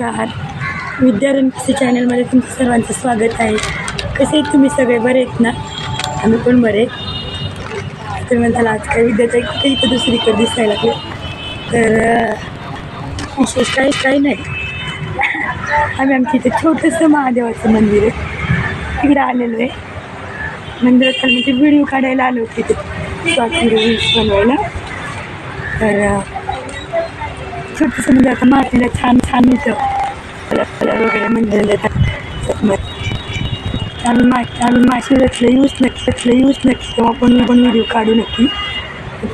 नमस्कार. विद्यारण चॅनलमध्ये तुमचं सर्वांचं स्वागत आहे. कसे तुम्ही सगळे? बरे आहेत ना? आम्ही पण बरे तर म्हणताला आज काय विद्यार्थी कुठे इथं दुसरीकडे दिसायला लागले? तर विशेष काही काही नाही. आम्ही आमच्या इथे छोटंसं महादेवाचं मंदिर आहे. तिकडे आलेलो आहे. मंदिरात म्हणजे व्हिडिओ काढायला आलो होते तिथे शॉर्ट बनवायला. तर छोटंसं म्हणजे आता मातीला छान छान येतं कलर वगैरे मंदिर आम्ही मा आम्ही महाशिवरात्रीला यूज नक्की रचलं यूज नक्की तेव्हा पण पण व्हिडिओ काढू नक्की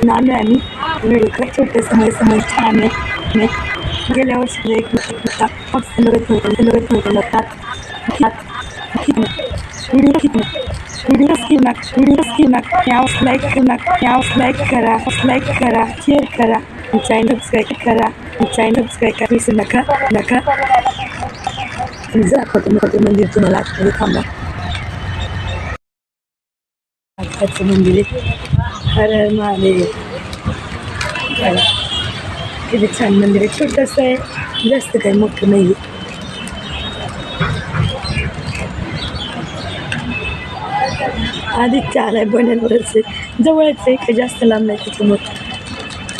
आलो आहे आम्ही व्हिडिओ काय छोटं समोर समोर छान आहे गेल्या वर्षी एक लगत होतं लगत होतं व्हिडिओ किती व्हिडिओ स्किप व्हिडिओ स्किप नका लाईक करू नका लाईक करा लाईक करा शेअर करा चॅनल सबस्क्राईब करा चॅनल सबस्क्राईब करा विसरू नका नका मंदिर तुम्हाला आतमध्ये थांबा आत्ताचं मंदिर आहे हर हर महादेव किती छान मंदिर आहे छोटंसं आहे जास्त काही मोठं नाही आहे आदित्य आहे बनेलवरच आहे जवळच आहे काही जास्त लांब नाही त्याच्यामुळे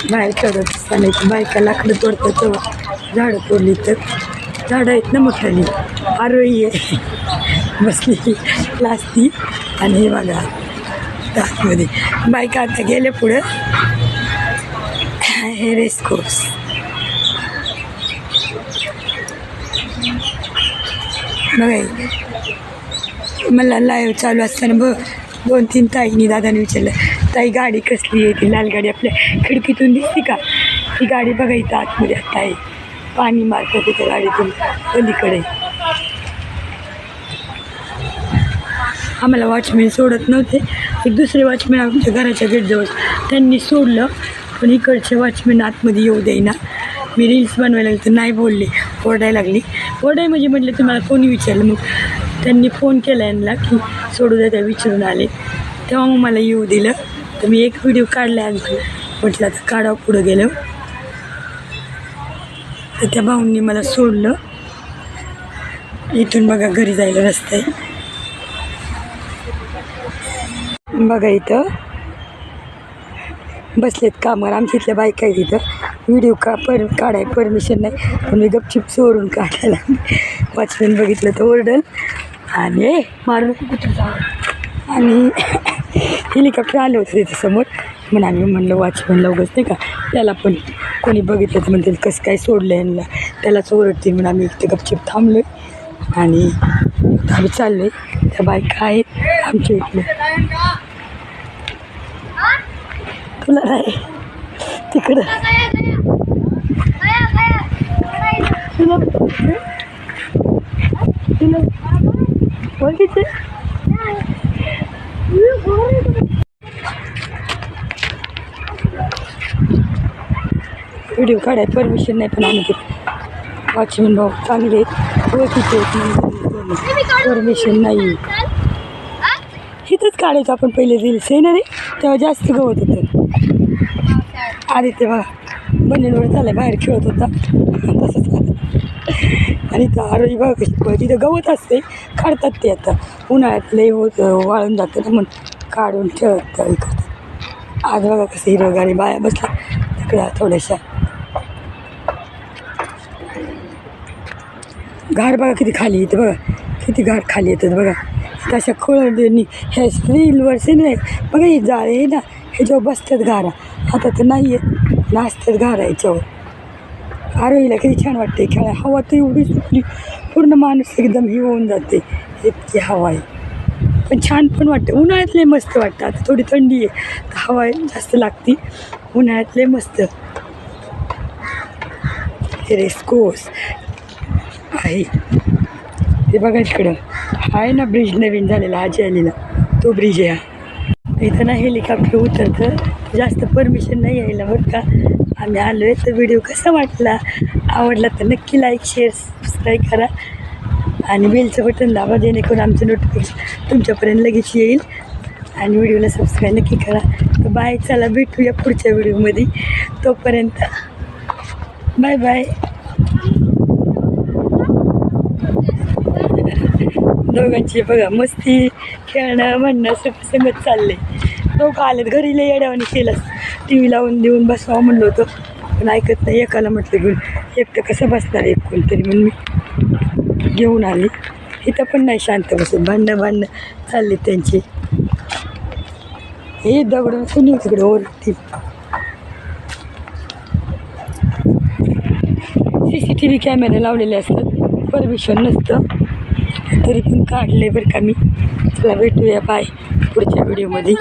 बाहेर काढत असताना बायका लाकडं तोडतात तेव्हा झाडं तोडली तर. झाडं आहेत ना मोठ्याने. आरोही आहे. बसली लाजती आणि हे बघा आतमध्ये बायका आता गेले पुढं? हे रेस्कोर्स. बघा मला लाईव्ह चालू असताना ब दोन तीन ताईनी दादाने विचारलं ताई गाडी कसली आहे ती? लाल गाडी आपल्या खिडकीतून दिसते का? ती गाडी बघा इथं आतमध्ये आत्ता आहे पाणी मारतात त्या गाडीतून पलीकडे. आम्हाला वॉचमॅन सोडत नव्हते. एक दुसरे वॉचमॅन आमच्या घराच्या गेटजवळ. त्यांनी सोडलं पण इकडचे वॉचमॅन आतमध्ये येऊ देईना. मी रील्स बनवायला लागली तर नाही बोलले ओरडायला लागली. ओरडाय म्हणजे म्हटलं तुम्हाला कोणी विचारलं? मग त्यांनी फोन केला यांना की सोडू द्या त्या विचारून आले. तेव्हा मग मला येऊ दिलं. तर मी एक व्हिडिओ काढला आणखी. म्हटलं आता काढावं पुढं गेलं. तर त्या भाऊंनी मला सोडलं. इथून बघा घरी जायला रस्ता आहे. बघा इथं. बसलेत कामावर. आमच्या इथल्या बायका आहेत इथं. व्हिडिओ का पर काढाय परमिशन नाही. पण मी गपचिप चोरून काढायला वॉचमॅन बघितलं तर ओरडल. आणि ए, मारू नको कुठं आणि हेलिकॉप्टर आलं होतं तिथे समोर म्हणून आम्ही म्हणलं वॉचमॅनला उगाच नाही का? त्याला पण कोणी बघितलं तर म्हणतील कसं काय सोडलं यांना? त्यालाच ओरडतील म्हणून आम्ही इथे गपचिप थांबलो आणि आम्ही चाललो आहे त्या बायका आहेत आमच्या इथले तुला नाही तिकडं. तुला ओळखीचे व्हिडिओ काढाय परमिशन नाही पण आम्ही वॉचमॅन भाऊ चांगले ओळखीचे परमिशन नाही. इथंच काढायचं आपण पहिले रील्स आहे ना रे? तेव्हा जास्त गवत होतं. आधी तेव्हा बनेलवर चालय बाहेर खेळत होता. तसंच आणि इथं आरोही कशी तिथं गवत असते काढतात ते आता. उन्हाळ्यात लई होत वाळून जातं ना म्हणून काढून ठेवत हे करतात आज बघा कसं हिरवगारी बाया बसल्या. तिकडे थोड्याशा. घार बघा किती खाली येतं बघा. किती घार खाली येतात बघा. तशा खोळणी ह्या स्त्रीलवर नाही बघा हे जाळे आहे ना ह्याच्यावर बसतात घारा. आता तर नाही आहे नाचतात घारा ह्याच्यावर आरोहीला किती छान वाटते खेळा हवा तर एवढी सुटली पूर्ण माणूस एकदम ही होऊन जाते इतकी हवा आहे. पण छान पण वाटते उन्हाळ्यात लय मस्त वाटतं. आता थोडी थंडी आहे तर हवा जास्त लागते. उन्हाळ्यात लय मस्त. हे रेस्कोस आहे. ते बघा इकडं. आहे ना ब्रिज नवीन झालेला आजी आलेला. तो ब्रिज आहे हा. इथं ना हेलिकॉप्टर उतरतं. जास्त परमिशन नाही यायला बरं का. आम्ही आलो आहे तर व्हिडिओ कसा वाटला? आवडला तर नक्की लाईक शेअर सबस्क्राईब करा. आणि बेलचं बटन दाबा जेणेकरून आमचं नोटिफिकेशन तुमच्यापर्यंत लगेच येईल. आणि व्हिडिओला सबस्क्राईब नक्की करा. तर बाय चला भेटूया पुढच्या व्हिडिओमध्ये तोपर्यंत बाय बाय दोघांची बघा मस्ती खेळणं म्हणणं सगळं संगत चालले दोघं आलेत घरी लय येड्यावानी केलं टी व्ही लावून देऊन बसवा म्हणलं होतं पण ऐकत नाही एकाला म्हटलं घेऊन. एकटं कसं बसणार एक कोणतरी म्हणून मी. घेऊन आली. इथं पण नाही शांत बसून भांडणं भांडणं चालले त्यांची. हे दगडून सुनी तिकडे ओरडतील. सी सी टी व्ही कॅमेरे लावलेले असतात परमिशन नसतं. तरी पण काढले बरं का मी. चला भेटूया बाय これ手振りもでき。